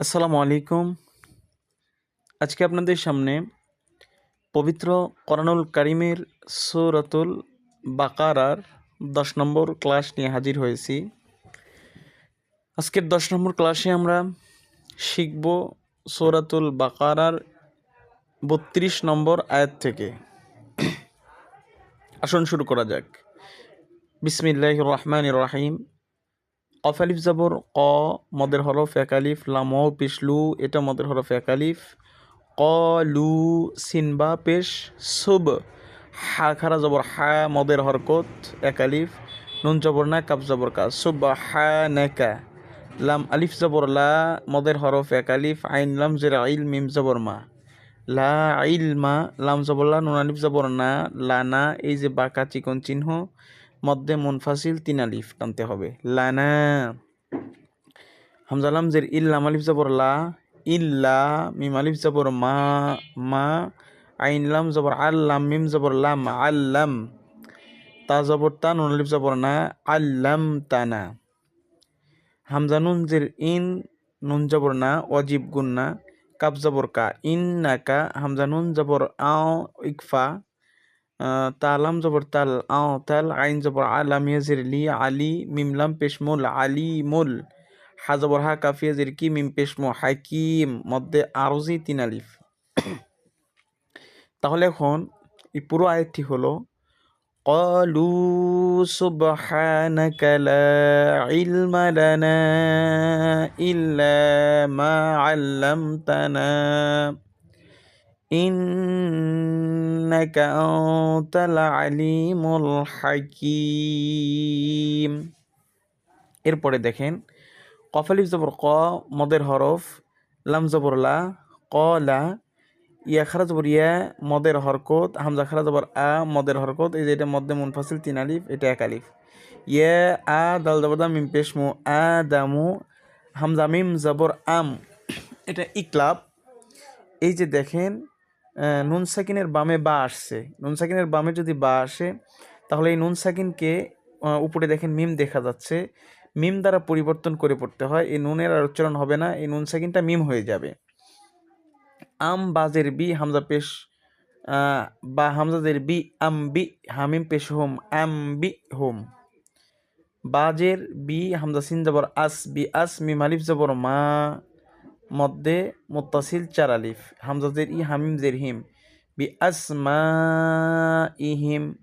আসসালামু আলাইকুম। আজকে আপনাদের সামনে পবিত্র করানুল কারিমের সৌরাতুল বাকারার দশ নম্বর ক্লাস নিয়ে হাজির হয়েছি। আজকের দশ নম্বর ক্লাসে আমরা শিখব সৌরাতুল বাকারার বত্রিশ নম্বর আয়াত থেকে। আসুন শুরু করা যাক। বিসমিল্লাহ রহমান রহিম। কফ আলিফ জবর, ক, মদের হরফ একালিফ লাম, পিসলু, এটা মদের হরফ একালিফ ক, লু সিনবা পেশ, সুব। হা, খারা জবর, হা, মদের হরকত একালিফ নুন জবর না, কাপ জবর কা। সুব, হা নেকা লাম, আলিফ জবর, লা, মদের হরফ একালিফ আইন, লাম, জের, আইল, মিম জবর, মা। লা, আইল, মা। লাম জবর, লা, নুন, আলিফ জবর, না লানা এই যে বাঁকা চিকন চিহ্ন। মধ্যে মুনফাসিল তিন আলিফ টানতে হবে। লানা। হামজালাম জের ইল্লাম আলিফ জবর লা ইল্লা মিম আলিফ জবর মা মা, আইন লাম জবর আল্লাম মিম জবর লাম। আল্লাম তা জবর তা, নুন আলিফ জবর না আল্লাম তানা হামজা নুন জের ইন, নুন জবর না, অজিব গুন্না কাপ জবর কা, ইন নাকা হামজা নুন জবর আও, ইকফা। তালাম জবর তাল আও তাল আইন জবর আলাম ইয়াজির লি আলি মিমলাম পেশমুল আলি মুল হা জবর হা কাফিয়া জির কি মিম পেশমু হাকিম মধ্যে আরজি তিন আলিফ তাহলে এখন এই পুরো আয়াতটি হলো قالوا سبحانك لا علم لنا إلا ما علمتنا إنك أنت العليم الحكيم এরপরে দেখেন কফালিফ জবর ক মদের হরফ লাম জবর লা কলা ইয়া খারা জবর ইয়া মদের হরকত হামজা খারা জবর আ মদের হরকত এই যে এটা মধ্যে মুনফাসিল তিন আলিফ এটা এক আলিফ ইয়া আ দাল জবর দাম মিম পেশমু আ দামু হামজা মিম জবর আম এটা ইকলাব এই যে দেখেন নুন সাকিনের বামে বা আসছে। নুন সাকিনের বামে যদি বা আসে, তাহলে এই নুন সাকিনকে উপরে দেখেন মিম দেখা যাচ্ছে। মিম দ্বারা পরিবর্তন করে পড়তে হয়। এই নুনের আর উচ্চারণ হবে না, এই নুন সাকিনটা মিম হয়ে যাবে। আম বাজের বি হামজা পেশ বা হামজাদের বি আম বি হামিম পেশ হোম, আম বি হোম। বাজের বি হামজা সিন জবর আস বি আস, মিম আলিফ জবর মা। মধ্যে মুতাসিল চার আলিফ হামজাদের ই, হামিম জের হিম, বি আস মা ইহিম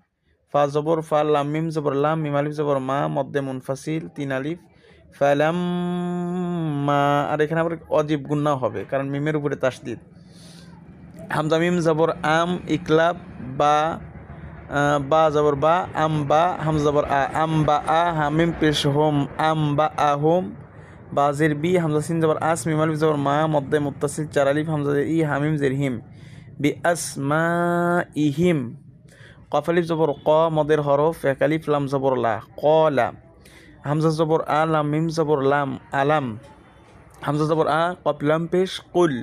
ফা জবর, ফা লাম, মিম জবর, লাম, মিম আলিফ জবর, মা, মধ্যে মুনফাসিল, তিন আলিফ ফালাম মা আর এখানে আবার অজীব গুন্না হবে, কারণ মিমের উপরে তাসদিদ। হামজা, মিম জবর, আম, ইকলাব, বা বা জবর, বা, আম, বা হাম জবর, আ, আম, বা, আ হামিম পেশ হোম, আম, বা, আ, হোম বাজের বি, হামজা সিন জবর আস, মিম আলিফ জবর মা মধ্যে মুত্তাসিল, চার আলিফ, হামজা ই, হামিম জের হিম। বি আস মা ইহিম কফ আলিফ জবর ক, মদের হরফ, এক আলিফ, লাম জবর লা কলা হামজা জবর আ, লাম, মিম জবর লাম, আলাম। হামজা জবর আ কপ লাম, পেশ, কুল।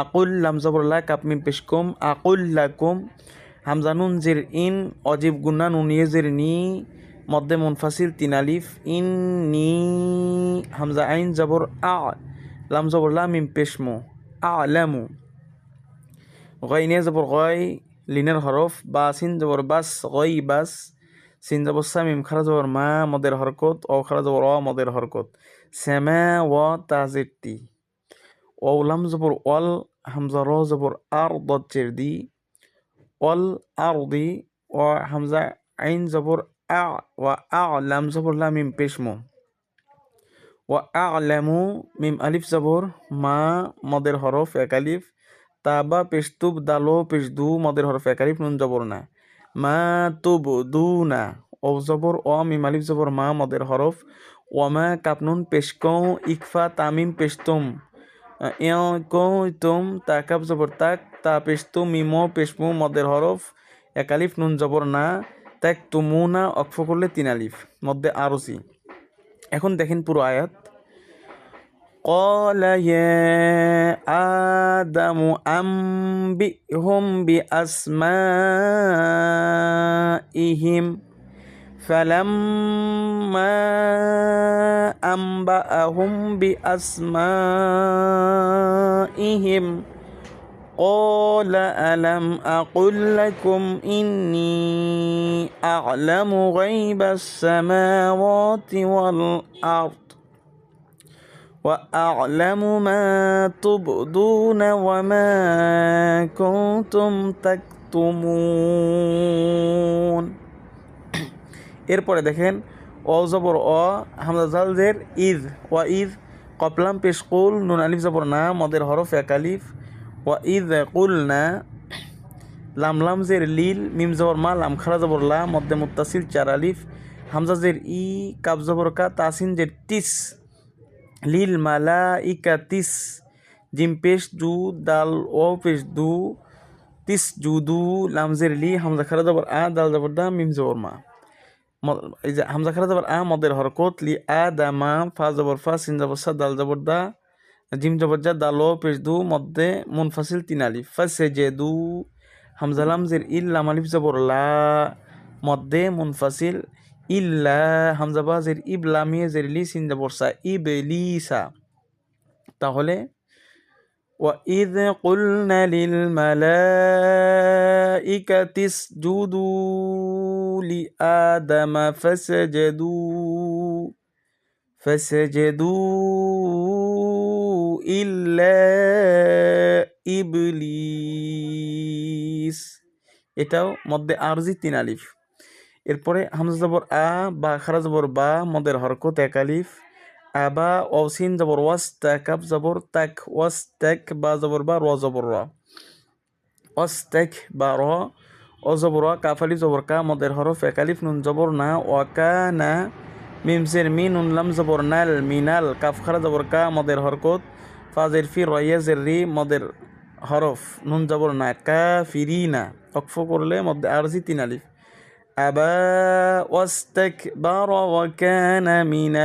আকুল, লাম জবর লা, কাপ, মিম, পেশ, কুম। আকুল লাকুম হামজা নুন, জের ইন, অজিব গুন্না নুন জের নি। মধ্যে মুনফাসিল, তিন আলিফ ইন নি হামজা আইন জবর আ, লাম জবর লা মিম পেশমু আ লামু গয়নে জবর গয়, লিনের হরফ, বা সিন জবর বাস গই বাস, সিন জবর সা মিম, খারা জবর মা, মদের হরকত ও খারা জবর অ, মদের হরকত। সেমা, ও তাজিরটি ও লাম জবর ওয়াল হামজা র জবর আর দচ্চের দি। ওয়াল আর, দি। ও হামজা আইন জবর আ ওয়া আ লাম জবর লা মিম পেশমু ওয়া আ লামু মিম আলিফ জবর মা মদের হরফ এক আলিফ তাবা পেশতুব দালো পেশদু মদের হরফ এক আলিফ নুন জবর না মা তুব দু না ও জবর ও মিম আলিফ জবর মা মদের হরফ ওয়ামা কাপনুন পেশকৌ ইকফা তামিম পেশতুম ইয় কৌ তুম তাকাব জবর তাক তা পেশতুম মিমো পেশমু মদের হরফ এক আলিফ নুন জবর না ত্যাগ তুমু না অক্ফ করলে তিন আলিফ মধ্যে আরসি এখন দেখেন পুরো আয়াত قال يا آدم أنبئهم بأسمائهم فلما أنبأهم بأسمائهم قال ألم أقل لكم إني أعلم غيب السماوات والأرض وأعلم ما تبدون وما كنتم تكتمون এরপরে দেখেন অ জবর অ হামজা জালজের ইদ ওয়া ইদ কপলাম পেশ কুল নুন আলিফ জবর না মদের হরফ এক আলিফ ওয়া ইদ কুল না লাম লাম জের লিল মিম জবর মা লাম খারা জবর লা মধ্যে মুত্তাসিল চার আলিফ হামজা জের ই কাব জবর কা তাসিন জের টিস লিল মালা ইকা তিস জিম পেশ জু দাল ও পেশ দু তিস দু লাম জের লি হামজা খারা জবর আ দাল জবর দা মিম জবর মা এই হামজা খারা জবর আ মদের হরকত লি আ দা মা ফা জবর ফা সিন জবর সা দাল জবর দা জিম জবর জা দাল ও পেশ দু মধ্যে মুনফাসিল তিন আলিফ ফাসে যে দু হামজা লাম জের ইল লাম আলিফ জবর লা মধ্যে মুনফাসিল ইল্লা হামজা বা জের ইব লামিয়ে জের লি সিন জবর সা ইব লিসা তাহলে وإذ قلنا للملائكة اسجدوا لآدم فسجدوا فسجدوا ইল্লা ইবলিস। এটাও মধ্যে আরজি তিন আলিফ। এরপরে হামজা জবর আ, বা খারা জবর বা, মদের হরকত এক আলিফ। বা অসিন জবর ওয়াস ত্যাক আপ জবর ত্যাক ওয়াস ত্যাক বা জবর বা, র জবর র। ওয়াস ত্যাক বা, র। ও জবর জবর কা, মদের হরফ এক আলিফ, নুন জবর না। ওয়াকা না মিমসের মিন উনলাম জবর নাল, মিনাল, কাফ খারা জবর কা, মদের হরকত ফাজের ফি রয়েজের রি মদের হরফ নুন জবর না কা ফিরি না অক্ফ করলে মধ্যে আরজি তিন আলিফ أبى واستكبر وكان من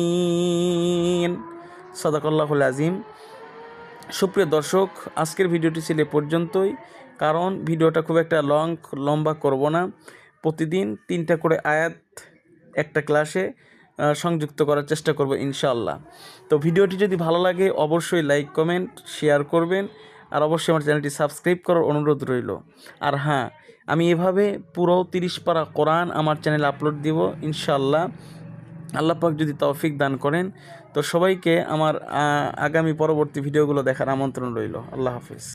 الكافرين صدق الله العظيم সুপ্রিয় দর্শক আজকের ভিডিওটি ছিল এ পর্যন্তই কারণ ভিডিওটা খুব একটা লং লম্বা করব না প্রতিদিন তিনটা করে আয়াত একটা ক্লাসে আহ, সংযুক্ত করার চেষ্টা করব ইনশাআল্লাহ। তো ভিডিওটি যদি ভালো লাগে, অবশ্যই লাইক কমেন্ট শেয়ার করবেন আর অবশ্যই আমার চ্যানেলটি সাবস্ক্রাইব করার অনুরোধ রইল। আর হ্যাঁ আমি এভাবে পুরো তিরিশ পারা কোরআন আমার চ্যানেলে আপলোড দিব ইনশাআল্লাহ। আল্লাহ পাক যদি তৌফিক দান করেন, তো সবাইকে আমার আগামী পরবর্তী ভিডিওগুলো দেখার আমন্ত্রণ রইল। আল্লাহ হাফিজ।